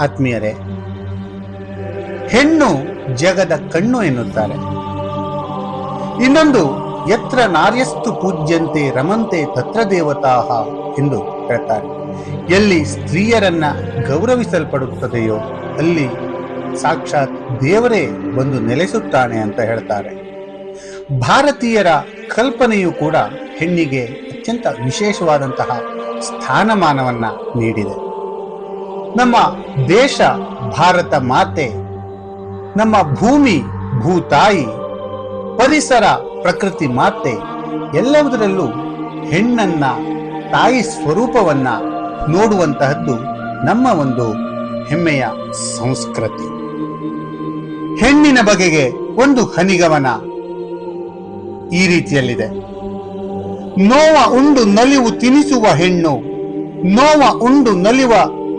ಆತ್ಮೀಯರೇ, ಹೆಣ್ಣು ಜಗದ ಕಣ್ಣು ಎನ್ನುತ್ತಾರೆ. ಇನ್ನೊಂದು, ಯತ್ರ ನಾರ್ಯಸ್ತು ಪೂಜ್ಯಂತೆ ರಮಂತೆ ತತ್ರ ದೇವತಾಹ ಎಂದು ಹೇಳ್ತಾರೆ. ಎಲ್ಲಿ ಸ್ತ್ರೀಯರನ್ನ ಗೌರವಿಸಲ್ಪಡುತ್ತದೆಯೋ, ಅಲ್ಲಿ ಸಾಕ್ಷಾತ್ ದೇವರೇ ಬಂದು ನೆಲೆಸುತ್ತಾನೆ ಅಂತ ಹೇಳ್ತಾರೆ. ಭಾರತೀಯರ ಕಲ್ಪನೆಯು ಕೂಡ ಹೆಣ್ಣಿಗೆ ಅತ್ಯಂತ ವಿಶೇಷವಾದಂತಹ ಸ್ಥಾನಮಾನವನ್ನ ನೀಡಿದೆ. ನಮ್ಮ ದೇಶ, ಭಾರತ ಮಾತೆ, ನಮ್ಮ ಭೂಮಿ, ಭೂತಾಯಿ, ಪರಿಸರ, ಪ್ರಕೃತಿ ಮಾತೆ ಎಲ್ಲದರಲ್ಲೂ ಹೆಣ್ಣನ್ನ, ತಾಯಿ ಸ್ವರೂಪವನ್ನ ನೋಡುವಂತಹದ್ದು ನಮ್ಮ ಒಂದು ಹೆಮ್ಮೆಯ ಸಂಸ್ಕೃತಿ. ಹೆಣ್ಣಿನ ಬಗೆಗೆ ಒಂದು ಹನಿಗಮನ ಈ ರೀತಿಯಲ್ಲಿದೆ. ನೋವ ಉಂಡು ನಲಿವು ತಿನಿಸುವ ಹೆಣ್ಣು. ನೋವ ಉಂಡು ನಲಿವ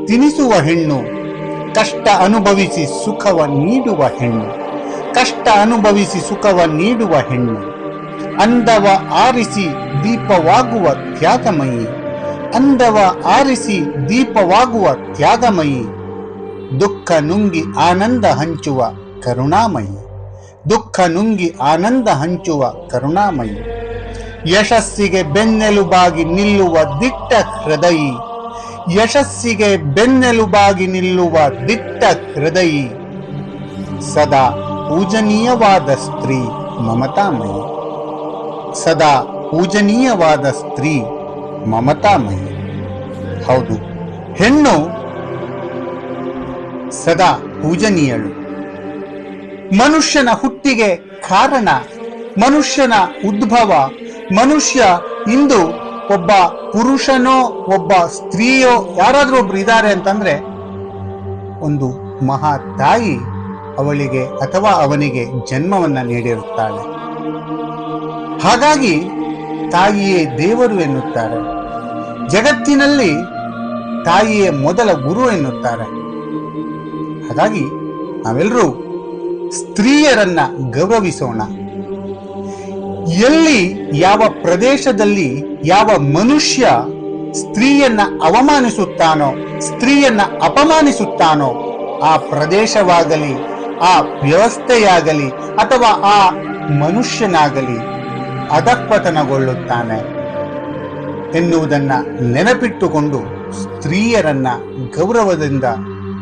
ತಿನಿಸುವ ಹೆಣ್ಣು. ಕಷ್ಟ ಅನುಭವಿಸಿ ಸುಖವ ನೀಡುವ ಹೆಣ್ಣು. ಕಷ್ಟ ಅನುಭವಿಸಿ ಸುಖವ ನೀಡುವ ಹೆಣ್ಣು. ಅಂದವ ಆರಿಸಿ ದೀಪವಾಗುವ ತ್ಯಾಗಮಯಿ. ಅಂದವ ಆರಿಸಿ ದೀಪವಾಗುವ ತ್ಯಾಗಮಯಿ. ದುಃಖ ನುಂಗಿ ಆನಂದ ಹಂಚುವ ಕರುಣಾಮಯಿ. ದುಃಖ ನುಂಗಿ ಆನಂದ ಹಂಚುವ ಕರುಣಾಮಯಿ. ಯಶಸ್ಸಿಗೆ ಬೆನ್ನೆಲುಬಾಗಿ ನಿಲ್ಲುವ ದಿಟ್ಟ ಹೃದಯಿ. ಯಶಸ್ಸಿಗೆ ಬೆನ್ನೆಲುಬಾಗಿ ನಿಲ್ಲುವ ದಿಟ್ಟ ಹೃದಯಿ. ಸದಾ ಪೂಜನೀಯವಾದ ಸ್ತ್ರೀ ಮಮತಾಮಯಿ. ಸದಾ ಪೂಜನೀಯವಾದ ಸ್ತ್ರೀ ಮಮತಾಮಯಿ. ಹೌದು, ಹೆಣ್ಣು ಸದಾ ಪೂಜನೀಯಳು. ಮನುಷ್ಯನ ಹುಟ್ಟಿಗೆ ಕಾರಣ, ಮನುಷ್ಯನ ಉದ್ಭವ ಮನುಷ್ಯ ಇಂದು ಒಬ್ಬ ಪುರುಷನೋ, ಒಬ್ಬ ಸ್ತ್ರೀಯೋ ಯಾರಾದ್ರೂ ಒಬ್ರು ಇದ್ದಾರೆ ಅಂತಂದ್ರೆ ಒಂದು ಮಹಾ ತಾಯಿ ಅವಳಿಗೆ ಅಥವಾ ಅವನಿಗೆ ಜನ್ಮವನ್ನ ನೀಡಿರುತ್ತಾಳೆ. ಹಾಗಾಗಿ ತಾಯಿಯೇ ದೇವರು ಎನ್ನುತ್ತಾರೆ. ಜಗತ್ತಿನಲ್ಲಿ ತಾಯಿಯೇ ಮೊದಲ ಗುರು ಎನ್ನುತ್ತಾರೆ. ಹಾಗಾಗಿ ನಾವೆಲ್ಲರೂ ಸ್ತ್ರೀಯರನ್ನ ಗೌರವಿಸೋಣ. ಎಲ್ಲಿ ಯಾವ ಪ್ರದೇಶದಲ್ಲಿ ಯಾವ ಮನುಷ್ಯ ಸ್ತ್ರೀಯನ್ನ ಅವಮಾನಿಸುತ್ತಾನೋ, ಸ್ತ್ರೀಯನ್ನ ಅಪಮಾನಿಸುತ್ತಾನೋ, ಆ ಪ್ರದೇಶವಾಗಲಿ, ಆ ವ್ಯವಸ್ಥೆಯಾಗಲಿ ಅಥವಾ ಆ ಮನುಷ್ಯನಾಗಲಿ ಅಧಪತನಗೊಳ್ಳುತ್ತಾನೆ ಎನ್ನುವುದನ್ನು ನೆನಪಿಟ್ಟುಕೊಂಡು ಸ್ತ್ರೀಯರನ್ನ ಗೌರವದಿಂದ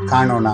ಕಾಣೋಣ.